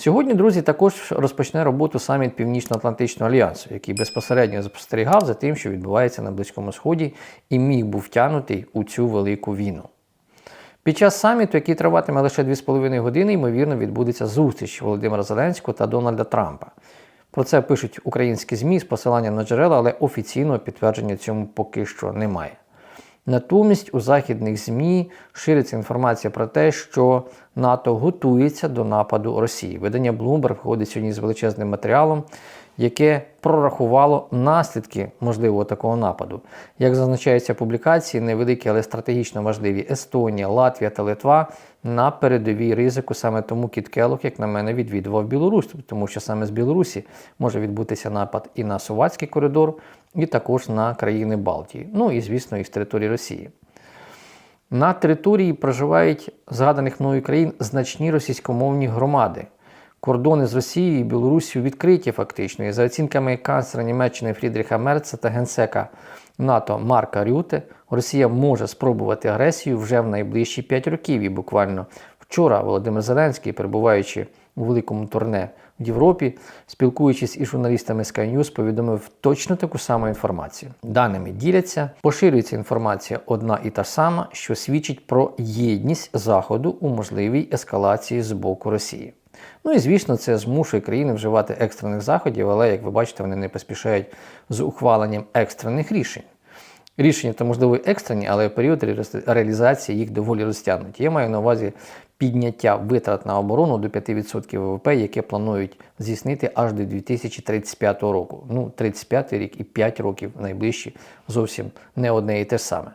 Сьогодні, друзі, також розпочне роботу саміт Північно-Атлантичного альянсу, який безпосередньо спостерігав за тим, що відбувається на Близькому Сході, і міг був втягнутий у цю велику війну. Під час саміту, який триватиме лише 2,5 години, ймовірно, відбудеться зустріч Володимира Зеленського та Дональда Трампа. Про це пишуть українські ЗМІ з посиланням на джерела, але офіційного підтвердження цьому поки що немає. Натомість у західних ЗМІ шириться інформація про те, що НАТО готується до нападу Росії. Видання Bloomberg входить сьогодні з величезним матеріалом, яке прорахувало наслідки можливого такого нападу. Як зазначається публікації, невеликі, але стратегічно важливі Естонія, Латвія та Литва на передовій ризику. Саме тому Кіт Келлог, як на мене, відвідував Білорусь, тому що саме з Білорусі може відбутися напад і на Суватський коридор, і також на країни Балтії. Ну і, звісно, і з території Росії. На території проживають згаданих мною країн значні російськомовні громади. Кордони з Росією і Білорусією відкриті фактично. І за оцінками канцлера Німеччини Фрідріха Мерца та генсека НАТО Марка Рюте, Росія може спробувати агресію вже в найближчі 5 років. І буквально вчора Володимир Зеленський, перебуваючи у великому турне в Європі, спілкуючись із журналістами Sky News, повідомив точно таку саму інформацію. Даними діляться, поширюється інформація одна і та сама, що свідчить про єдність Заходу у можливій ескалації з боку Росії. Ну і звісно, це змушує країни вживати екстрених заходів, але, як ви бачите, вони не поспішають з ухваленням екстрених рішень. Рішення то, можливо, екстрені, але період реалізації їх доволі розтягнуті. Я маю на увазі підняття витрат на оборону до 5% ВВП, яке планують здійснити аж до 2035 року. Ну, 35 рік і 5 років найближчі зовсім не одне і те ж саме.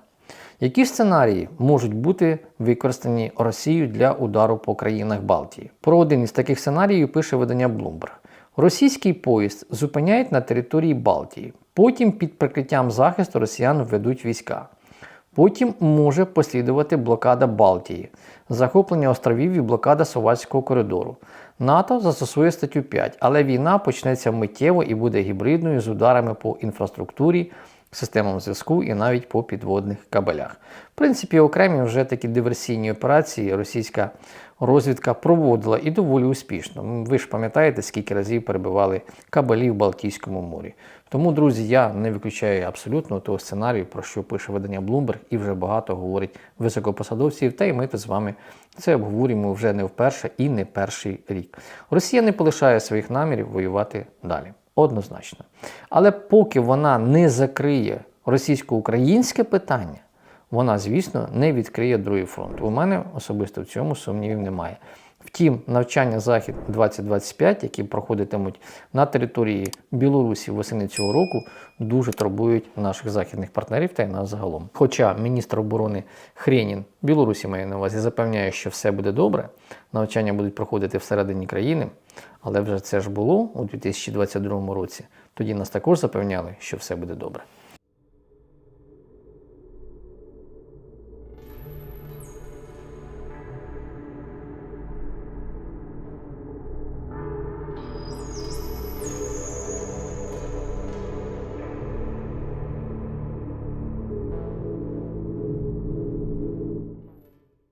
Які сценарії можуть бути використані Росією для удару по країнах Балтії? Про один із таких сценаріїв пише видання Bloomberg. Російський поїзд зупиняють на території Балтії. Потім під прикриттям захисту росіян введуть війська. Потім може послідувати блокада Балтії, захоплення островів і блокада Совальського коридору. НАТО застосує статтю 5, але війна почнеться миттєво і буде гібридною з ударами по інфраструктурі, системам зв'язку і навіть по підводних кабелях. В принципі, окремі вже такі диверсійні операції російська розвідка проводила і доволі успішно. Ви ж пам'ятаєте, скільки разів перебивали кабелі в Балтійському морі. Тому, друзі, я не виключаю абсолютно того сценарію, про що пише видання Bloomberg, і вже багато говорить високопосадовців. Та й ми то з вами це обговорюємо вже не вперше і не перший рік. Росія не полишає своїх намірів воювати далі. Однозначно. Але поки вона не закриє російсько-українське питання, вона, звісно, не відкриє другий фронт. У мене особисто в цьому сумнівів немає. Втім, навчання Захід 2025, які проходитимуть на території Білорусі восени цього року, дуже турбують наших західних партнерів та й нас загалом. Хоча міністр оборони Хренін Білорусі має на увазі запевняє, що все буде добре, навчання будуть проходити всередині країни, але вже це ж було у 2022 році. Тоді нас також запевняли, що все буде добре.